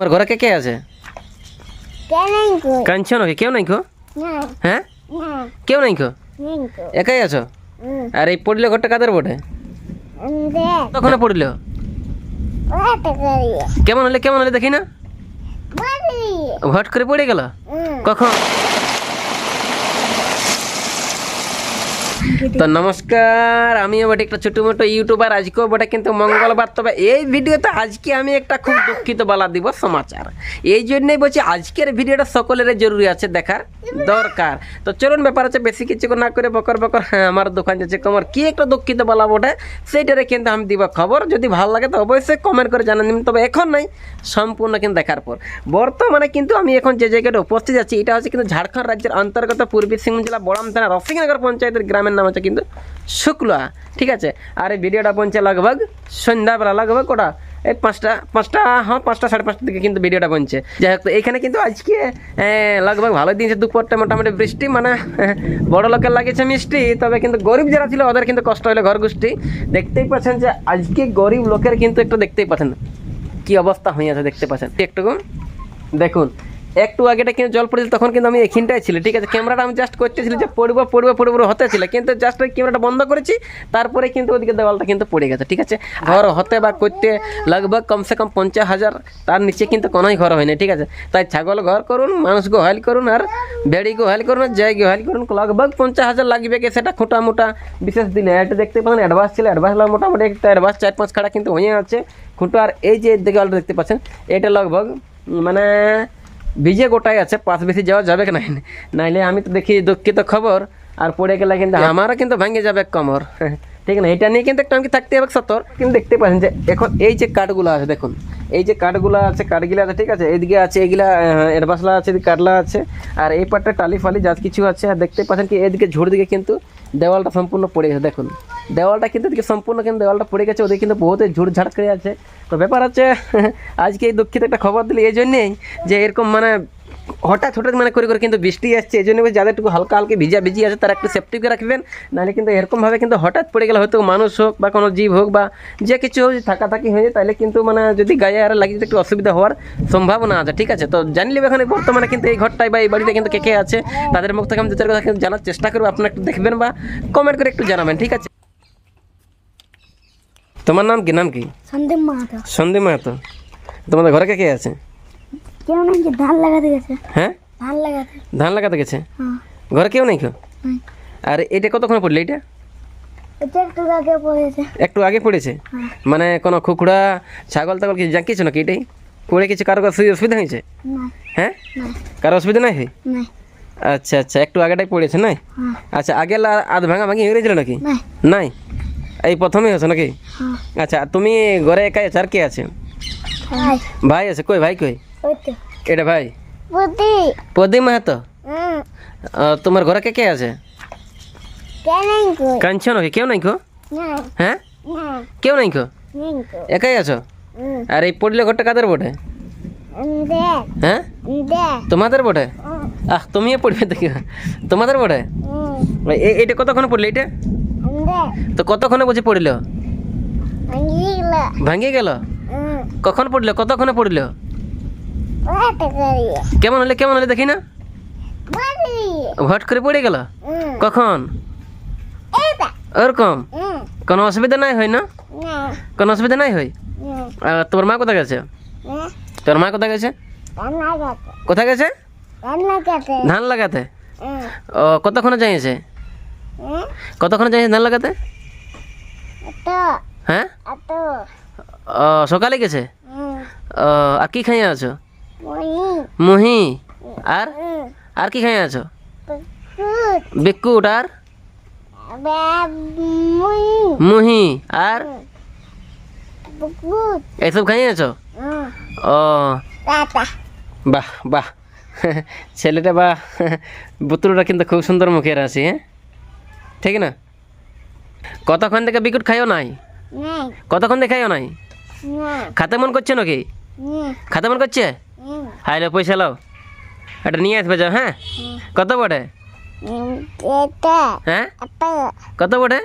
আমার ঘরে কে কে আছে? কাঞ্চন নাকি? কেউ নাই খো হ্যাঁ? কেউ নাই খো একাই আছো? আর এই পড়লে ঘরটা কাদের বটে? কখন পড়ল? কেমন হলে কেমন হলে দেখি না। হট করে পড়ে গেল? কখন? তো নমস্কার, আমি বটে একটা ছোট মোটো ইউটিউবার আজকেও বটে কিন্তু মঙ্গলবার, তবে এই ভিডিওতে আজকে আমি একটা খুব দুঃখিত বলা দিব সমাচার। এই জন্যই বলছি আজকের ভিডিওটা সকলের জরুরি আছে দেখার দরকার। তো চলুন, ব্যাপার আছে বেশি কিছু না করে বকর বকর হ্যাঁ আমার দোকান যাচ্ছে কমর। কি একটা দুঃখিত বলা বটে, সেইটারে কিন্তু আমি দিব খবর। যদি ভালো লাগে তো অবশ্যই কমেন্ট করে জানান দিন তবে এখন নাই সম্পূর্ণ কিন্তু দেখার পর। বর্তমানে কিন্তু আমি এখন যে জায়গাটা উপস্থিত আছি, এটা হচ্ছে কিন্তু ঝাড়খণ্ড রাজ্যের অন্তর্গত পূর্বী সিংভূম জেলা বড়াম থানা রসিংনগর পঞ্চায়েতের গ্রামের নাম হচ্ছে কিন্তু শুক্লা, ঠিক আছে? আর এই ভিডিওটা পৌঁছে লগভগ সন্ধ্যাবেলা লগভগ ওটা এই পাঁচটা পাঁচটা হ্যাঁ পাঁচটা, সাড়ে পাঁচটা দিকে কিন্তু ভিডিওটা বনছে যাই হোক, তো এখানে কিন্তু আজকে লগভগ ভালো দিনছে দুপুরটা মোটামুটি বৃষ্টি মানে বড় লোকের লাগিয়েছে মিষ্টি, তবে কিন্তু গরিব যারা ছিল, ওদের কিন্তু কষ্ট হলো ঘর গোষ্ঠী। দেখতেই পাচ্ছেন যে আজকে গরিব লোকের কিন্তু একটু দেখতেই পাচ্ছেন। কি অবস্থা হয়ে আছে দেখতে পাচ্ছেন। একটু দেখুন। একটু আগেটা কিন্তু জল পড়েছিল, তখন কিন্তু আমি এখানটায় ছিল, ঠিক আছে? ক্যামেরাটা আমি জাস্ট করতেছিল যে পড়ব পড়ব পড়ব হতে ছিল। কিন্তু জাস্ট ওই ক্যামেরাটা বন্ধ করেছি, তারপরে কিন্তু ওদিকে দেওয়ালটা কিন্তু পড়ে গেছে, ঠিক আছে? ঘর হতে বা করতে লগভগ কমসে কম পঞ্চাশ হাজার, তার নিচে কিন্তু কোনোই ঘর হয়নি, ঠিক আছে? তাই ছাগল ঘর করুন মানুষ গোহাল করুন, আর বেড়ি গোহাল করুন, আর জয় গোহাল করুন, লগভগ পঞ্চাশ হাজার লাগবে কি সেটা খোটা মোটা, বিশেষ দিনে এটা দেখতে পাবেন অ্যাডভান্স ছিল অ্যাডভান্স মোটামুটি একটা অ্যাডভান্স চার পাঁচ খাড়া কিন্তু হয়ে আছে। খুঁটো, আর এই যে দেওয়ালটা দেখতে পাচ্ছেন, এটা লগভগ মানে ভিজে গোটাই আছে পাঁচ বেশি যাওয়া যাবে কি নাই নাইলে আমি তো দেখি দুঃখিত খবর আর পড়ে গেলে কিন্তু আমারও কিন্তু ভাঙে যাবে কমর। ঠিক না এটা নিয়ে কিন্তু একটু আমি থাকতে হবে সতর কিন্তু দেখতে পাচ্ছেন যে এখন এই যে কাঠগুলো আছে দেখুন। এই যে কাঠগুলা আছে কাঠগুলা আছে, ঠিক আছে? এইদিকে আছে এগুলা এডবাসলা আছে কাটলা আছে। আর এই পাটটা টালি ফালি, যা কিছু আছে, আর দেখতে পাচ্ছেন কি এদিকে ঝোড় দিকে কিন্তু দেওয়ালটা সম্পূর্ণ পড়ে গেছে, দেখুন। দেওয়ালটা কিন্তু এদিকে সম্পূর্ণ কিন্তু দেওয়ালটা পড়ে গেছে ওদের কিন্তু বহুত ঝুড় ঝাড় করে আছে। তো ব্যাপার আছে আজকে এই দুঃখিত একটা খবর দিলে, এই জন্যেই যে এরকম মানে হঠাৎ হঠাৎ মানে করে করে কিন্তু বৃষ্টি আসছে এই জন্য যাদেরটুকু হালকা হালকা ভিজা ভিজি আছে তারা একটু সেফটিকে রাখবেন। নাহলে কিন্তু এরকমভাবে কিন্তু হঠাৎ পড়ে গেলে হয়তো মানুষ হোক বা কোনো জীব হোক বা যে কিছু হোক থাকাথাকি হয়ে যায় তাহলে কিন্তু মানে যদি গায়ে আর লাগিয়ে একটু অসুবিধা হওয়ার সম্ভাবনা আছে ঠিক আছে? তো জানলে এখানে বর্তমানে কিন্তু এই ঘরটায় বা এই বাড়িতে কিন্তু কে কে আছে তাদের মুখ থেকে আমি দু চার কথা কিন্তু জানার চেষ্টা করব আপনারা একটু দেখবেন বা কমেন্ট করে একটু জানাবেন ঠিক আছে? তোমার নাম কি নাম কি? সন্দীপ মাহাতো। সন্দীপ মাহাতো। তোমাদের ঘরে কে কে আছে? কেউ নাকি ধান লাগাতে গেছে? হ্যাঁ? ধান লাগাতে। ধান লাগাতে গেছে? হ্যাঁ। ঘরে কেউ নাই কেউ? আর এটা কতক্ষণ পড়লে এটা? একটু আগে পড়েছে। একটু আগে পড়েছে? হ্যাঁ। মানে কোনো কুকুড়া ছাগল টাগল কিছু জাঁকিয়েছো নাকি এটাই? পড়ে কিছু কারও অসুবিধা হয়েছে? হ্যাঁ? কারও অসুবিধা নাই? আচ্ছা আচ্ছা একটু আগেটাই পড়েছে নাই? হ্যাঁ। আচ্ছা আগে আধ ভাঙা ভাঙি হয়ে গেছিল নাকি? নাই। এই প্রথমেই হচ্ছে নাকি? আচ্ছা তুমি ঘরে একাই আছে আর কে আছে? ভাই আছে কই ভাই কই? এটা ভাই? বুদ্ধি। প্রদীপ মাহাতো? হুম। তোমার ঘরে কে কে আছে? কেন কো? কাঁদছো নাকি? কেউ নাই খো হ্যাঁ? কেউ নাই খো একাই আছো? আর এই পড়লে ঘরটা কাদের বটে? হ্যাঁ? তোমাদের বটে? আহ তুমিও পড়বে দেখি। তোমাদের বটে? এটা কতক্ষণ পড়লে এটা? তো কতক্ষণে বুঝি পড়ল? ভাঙিয়ে গেল। কখন পড়ল? কতক্ষণে পড়ল? কেমন হলে কেমন হলে দেখি না? হট করে পড়ে গেল? কখন? ওরকম? কোনো অসুবিধা নাই হয় না? কোনো অসুবিধা নাই হয়? আর তোমার মা কোথায় গেছে? তোর মা কোথায় গেছে? কোথায় গেছে? ধান লাগাতে। ও কতক্ষণে চাইছে? কতক্ষণে যাইছে ধান লাগাতে? হ্যাঁ? ও সকালে গেছে? ও আর কি খাইয়ে আছো? মুহি। আর? আর কি খাইয়ে আছো? কুট বিস্কুট আর? মুহি। আর? বুকুট এইসব খাইয়ে আছো? ও। টাটা। বাহ বাহ। ছেলেটা বা বুতুলটা কিন্তু খুব সুন্দর মুখের আছে হ্যাঁ? ঠিক না? কতক্ষণ থেকে বিকুট খাইও নাই? কতক্ষণ থেকে খাইও নাই? খাতে মন করছে নাকি? খাতে মন করছে? হুম হাইলে পয়সা লাও এটা নিয়ে আসবে যাও হ্যাঁ? কত বটে? হুম হ্যাঁ? কত বটে?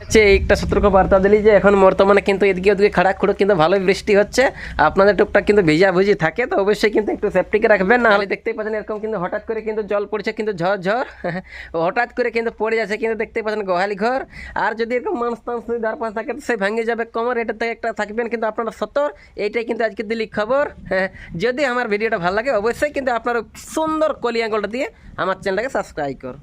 হচ্ছে একটা সতর্ক বার্তা দিলি যে এখন বর্তমানে কিন্তু এদিকে ওদিকে খাড়া খুঁড়ো কিন্তু ভালোই বৃষ্টি হচ্ছে। আপনাদের টুকটাক কিন্তু ভেজা ভুজি থাকে, তো অবশ্যই কিন্তু একটু সেফটিকে রাখবেন। না হলে দেখতেই পাচ্ছেন এরকম কিন্তু হঠাৎ করে কিন্তু জল পড়ছে, কিন্তু ঝড় ঝড় হঠাৎ করে কিন্তু পড়ে যাচ্ছে, কিন্তু দেখতেই পাচ্ছেন গোহালি ঘর। আর যদি এরকম মানুষ টানুষ যদি ধার পাশ থাকে, তো সে ভেঙে যাবে কমর, এটা থেকে একটা থাকবেন, কিন্তু আপনারা সতর। এইটাই কিন্তু আজকে দিলি খবর। যদি আমার ভিডিওটা ভালো লাগে, অবশ্যই কিন্তু আপনারা সুন্দর কলি আঙুলটা দিয়ে আমার চ্যানেলটাকে সাবস্ক্রাইব কর।